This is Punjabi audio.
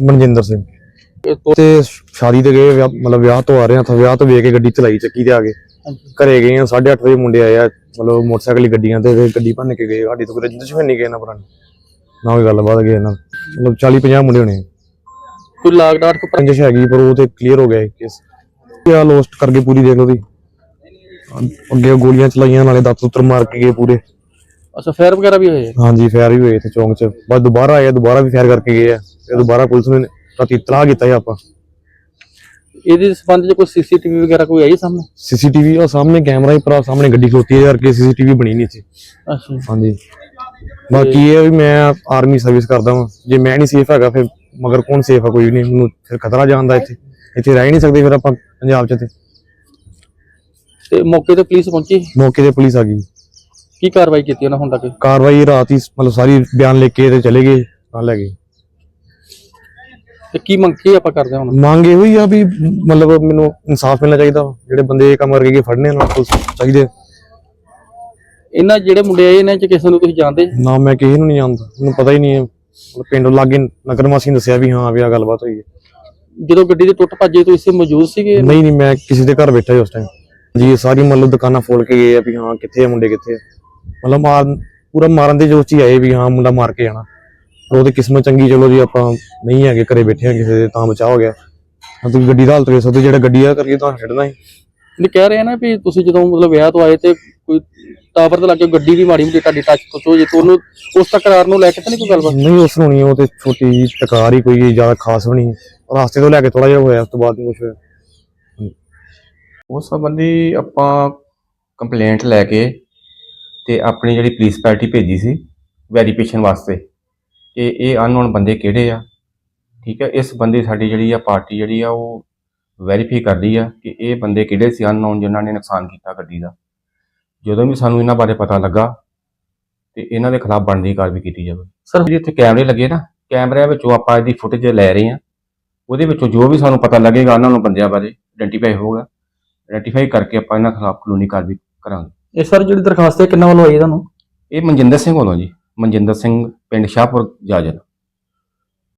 ਮਨਜਿੰਦਰ ਸਿੰਘ। ਤੋਂ ਸ਼ਾਦੀ ਤੇ ਗਏ ਵਿਆਹ- ਮਤਲਬ ਵਿਆਹ ਤੋਂ ਆ ਰਹੇ ਆ ਤਾਂ ਵਿਆਹ ਤੋਂ ਵੇਖ ਕੇ ਗੱਡੀ ਚਲਾਈ ਚੱਕੀ ਤੇ ਆ ਗਏ। ਘਰੇ ਗਏ ਆ 8:30 ਵਜੇ ਮੁੰਡੇ ਆਏ ਆ ਮਤਲਬ ਮੋਟਰਸਾਈਕਲ ਦੀ ਗੱਡੀਆਂ ਤੇ ਤੇ ਗੱਡੀ ਭੰਨ ਕੇ ਗਏ ਸਾਡੀ ਤੋਂ ਕੋਈ ਨਹੀਂ ਗਏ ਨਾ ਪੁਰਾਣੀ ਨਾ। ਕੋਈ ਗੱਲਬਾਤ ਗਏ ਇਹਨਾਂ ਮਤਲਬ 40 50 ਮੁੰਡੇ ਹੋਣੇ। ਕੋਈ ਲਾਗ ਡਾਟ ਕੋ ਰੰਜਿਸ਼ ਹੈਗੀ ਪਰ ਉਹ ਤੇ ਕਲੀਅਰ ਹੋ ਗਿਆ ਇਹ ਕੇਸ ਆ ਲੋਸਟ ਕਰਕੇ ਪੂਰੀ ਦੇਖ ਲਓ ਦੀ ਅੱਗੇ ਗੋਲੀਆਂ ਚਲਾਈਆਂ ਨਾਲੇ ਦੱਤ ਉੱਤਰ ਮਾਰ ਕੇ ਗਏ ਪੂਰੇ। ਅੱਛਾ ਫਾਇਰ ਵਗੈਰਾ ਵੀ ਹੋਏ ਆ। ਹਾਂਜੀ ਫਾਇਰ ਵੀ ਹੋਏ ਇੱਥੇ ਚੌਂਕ 'ਚ। ਬਸ ਦੁਬਾਰਾ ਆਏ ਆ, ਦੁਬਾਰਾ ਵੀ ਫਾਇਰ ਕਰਕੇ ਗਏ ਆ। ਤੇ ਦੁਬਾਰਾ ਪੁਲਿਸ ਨੇ ਰਾਤੀ ਇਤਲਾਹ ਕੀਤਾ ਸੀ ਆਪਾਂ। ਇਹਦੇ ਸੰਬੰਧ ਚ ਕੋਈ ਸੀਸੀਟੀਵੀ ਵਗੈਰਾ ਕੋਈ ਆਈ ਸਾਹਮਣੇ? ਸੀਸੀਟੀਵੀ ਉਹ ਸਾਹਮਣੇ ਕੈਮਰਾ ਹੀ ਭਰਾ ਸਾਹਮਣੇ ਗੱਡੀ ਖਲੋਤੀ ਹੈ ਯਾਰ ਕਿ ਸੀਸੀਟੀਵੀ ਬਣੀ ਨਹੀਂ ਸੀ ਅੱਛਾ। ਹਾਂਜੀ। ਬਾਕੀ ਇਹ ਵੀ ਮੈਂ ਆਰਮੀ ਸਰਵਿਸ ਕਰਦਾ ਵਾਂ। ਜੇ ਮੈਂ ਨਹੀਂ ਸੇਫ ਹੈਗਾ ਫਿਰ ਮਗਰ ਕੌਣ ਸੇਫ ਆ ਕੋਈ ਵੀ ਨਹੀਂ। ਮੈਨੂੰ ਫਿਰ ਖਤਰਾ ਜਾਂਦਾ ਇੱਥੇ। ਇੱਥੇ ਰਹਿ ਹੀ ਨਹੀਂ ਸਕਦੇ ਫਿਰ ਆਪਾਂ ਪੰਜਾਬ 'ਚ ਤੇ ਤੇ ਮੌਕੇ ਤੇ ਪੁਲਿਸ ਪਹੁੰਚੀ? ਮੌਕੇ ਤੇ ਪੁਲਿਸ ਆ ਗਈ। ਕੀ ਕਾਰਵਾਈ ਕੀਤੀ ਉਹਨਾਂ ਹੁਣ ਤੱਕ? ਕਾਰਵਾਈ ਰਾਤ ਹੀ ਮਤਲਬ ਸਾਰੀ ਬਿਆਨ ਲਿਖ ਕੇ ਤੇ ਚਲੇ ਗਏ ਨਾਲ ਲੈ ਗਏ। ਤੇ ਕੀ ਮੰਗ ਕੀ ਆਪਾਂ ਕਰਦੇ ਹਾਂ ਹੁਣ? ਮੰਗ ਇਹੋ ਹੀ ਆ ਵੀ ਮਤਲਬ ਮੈਨੂੰ ਇਨਸਾਫ ਮਿਲਣਾ ਚਾਹੀਦਾ ਵਾ। ਜਿਹੜੇ ਬੰਦੇ ਇਹ ਕੰਮ ਕਰਕੇ ਫੜਨੇ ਉਹਨਾਂ ਨੂੰ ਪੁਲਿਸ ਚਾਹੀਦੇ ਇਹਨਾਂ ਜਿਹੜੇ ਮੁੰਡੇ ਆਏ ਇਹਨਾਂ ਚ ਕਿਸੇ ਨੂੰ ਤੁਸੀਂ ਜਾਣਦੇ? ਨਾ ਮੈਂ ਕਿਸੇ ਨੂੰ ਨਹੀਂ ਜਾਣਦਾ ਮੈਨੂੰ ਪਤਾ ਹੀ ਨਹੀਂ ਹੈ। ਮਤਲਬ ਪਿੰਡ ਲਾਗੇ ਨਗਰ ਨੇ ਦੱਸਿਆ ਵੀ ਹਾਂ ਵੀ ਆ ਗੱਲਬਾਤ ਹੋਈ ਹੈ। ਜਦੋਂ ਗੱਡੀ ਦੇ ਟੁੱਟ ਭੱਜੇ ਤੋਂ ਇਸੇ ਮੌਜੂਦ ਸੀਗੇ? ਨਹੀਂ ਨਹੀਂ ਮੈਂ ਕਿਸੇ ਦੇ ਘਰ ਬੈਠਾ ਸੀ ਉਸ ਟਾਈਮ ਜੀ ਇਹ ਸਾਰੀ ਮਤਲਬ ਦੁਕਾਨਾਂ ਫੋਲ ਕੇ ਗਏ ਆ ਵੀ ਹਾਂ ਕਿੱਥੇ ਆ ਮੁੰਡੇ ਕਿੱਥੇ ਆ। ਮਤਲਬ ਮਾਰ ਪੂਰਾ ਮਾਰਨ ਦੇ ਜੋਸ਼ 'ਚ ਹੀ ਆਏ ਵੀ ਹਾਂ ਮੁੰਡਾ ਮਾਰ ਕੇ ਜਾਣਾ ਉਹਦੀ ਕਿਸਮਤ ਚੰਗੀ ਚਲੋ ਜੀ ਆਪਾਂ ਨਹੀਂ ਹੈਗੇ ਘਰੇ ਬੈਠੇ ਆ ਕਿਸੇ ਦੇ ਤਾਂ ਬਚਾਅ ਹੋ ਗਿਆ। ਹਾਂ ਤੁਸੀਂ ਗੱਡੀ ਦਾ ਹਾਲਤ ਵੇਖ ਸਕਦੇ ਜਿਹੜਾ ਗੱਡੀ ਆ ਕਰਕੇ ਤਾਂ ਛੱਡਣਾ ਸੀ ਇਹ ਕਹਿ ਰਹੇ ਆ ਨਾ ਵੀ ਤੁਸੀਂ ਜਦੋਂ ਮਤਲਬ ਵਿਆਹ ਤੋਂ ਆਏ ਤੇ ਕੋਈ ਟਾਵਰ ਤੇ ਲੱਗੇ ਗੱਡੀ ਵੀ ਮਾੜੀ ਮੋਟੀ ਤੁਹਾਡੀ ਟੱਚ ਹੋ ਜੇ ਤੇ ਉਹਨੂੰ ਉਸ ਤਕਰਾਰ ਨੂੰ ਲੈ ਕੇ ਤਾਂ ਨਹੀਂ ਕੋਈ ਗੱਲਬਾਤ? ਨਹੀਂ ਉਸ ਨੂੰ ਨਹੀਂ ਉਹ ਤੇ ਛੋਟੀ ਜਿਹੀ ਟਕਾਰ ਹੀ ਕੋਈ ਜ਼ਿਆਦਾ ਖਾਸ ਵੀ ਨਹੀਂ। ਰਾਸਤੇ ਤੋਂ ਲੈ ਕੇ ਥੋੜਾ ਜਿਹਾ ਹੋਇਆ ਉਸ ਤੋਂ ਬਾਅਦ ਨਹੀਂ ਕੁਝ ਹੋਇਆ ਉਸ ਸੰਬੰਧੀ ਆਪਾਂ ਕੰਪਲੇਂਟ ਲੈ ਕੇ ਤੇ ਆਪਣੀ ਜਿਹੜੀ ਪੁਲਿਸ ਪਾਰਟੀ ਭੇਜੀ ਸੀ ਵੈਰੀਫਿਕੇਸ਼ਨ ਵਾਸਤੇ। ਕਿ ਇਹ ਅਨਨੋਨ ਬੰਦੇ ਕਿਹੜੇ ਆ? ਠੀਕ ਹੈ ਇਸ ਸੰਬੰਧੀ ਸਾਡੀ ਜਿਹੜੀ ਆ ਪਾਰਟੀ ਜਿਹੜੀ ਆ ਉਹ ਵੈਰੀਫਾਈ ਕਰਦੀ ਆ ਕਿ ਇਹ ਬੰਦੇ ਕਿਹੜੇ ਸੀ ਅਨਨੋਨ ਜਿਨ੍ਹਾਂ ਨੇ ਨੁਕਸਾਨ ਕੀਤਾ ਗੱਡੀ ਦਾ। ਜਦੋਂ ਵੀ ਸਾਨੂੰ ਇਹਨਾਂ ਬਾਰੇ ਪਤਾ ਲੱਗਾ ਤੇ ਇਹਨਾਂ ਦੇ ਖਿਲਾਫ ਬਣਦੀ ਕਾਰਵਾਈ ਕੀਤੀ ਜਾਵੇ। ਸਰ ਜੀ ਇੱਥੇ ਕੈਮਰੇ ਲੱਗੇ ਨਾ ਕੈਮਰਿਆਂ ਵਿੱਚੋਂ ਆਪਾਂ ਇਹਦੀ ਫੁਟੇਜ ਲੈ ਰਹੇ ਹਾਂ। ਉਹਦੇ ਵਿੱਚੋਂ ਜੋ ਵੀ ਸਾਨੂੰ ਪਤਾ ਲੱਗੇਗਾ ਉਹਨਾਂ ਨੂੰ ਬੰਦਿਆਂ ਬਾਰੇ ਆਇਡੈਂਟੀਫਾਈ ਹੋਊਗਾ। ਆਇਡੈਂਟੀਫਾਈ ਕਰਕੇ ਆਪਾਂ ਇਹਨਾਂ ਖਿਲਾਫ ਕਾਨੂੰਨੀ ਕਾਰਵਾਈ ਕਰਾਂਗੇ। ਇਹ ਸਰ ਜਿਹੜੀ ਦਰਖਾਸਤ ਹੈ ਕਿੰਨਾ ਵੱਲੋਂ ਆਈ ਤੁਹਾਨੂੰ? ਇਹ ਮਨਜਿੰਦਰ ਸਿੰਘ ਵੱਲੋਂ ਜੀ। ਮਨਜਿੰਦਰ ਸਿੰਘ ਪਿੰਡ ਸ਼ਾਹਪੁਰ ਜਾਜਨ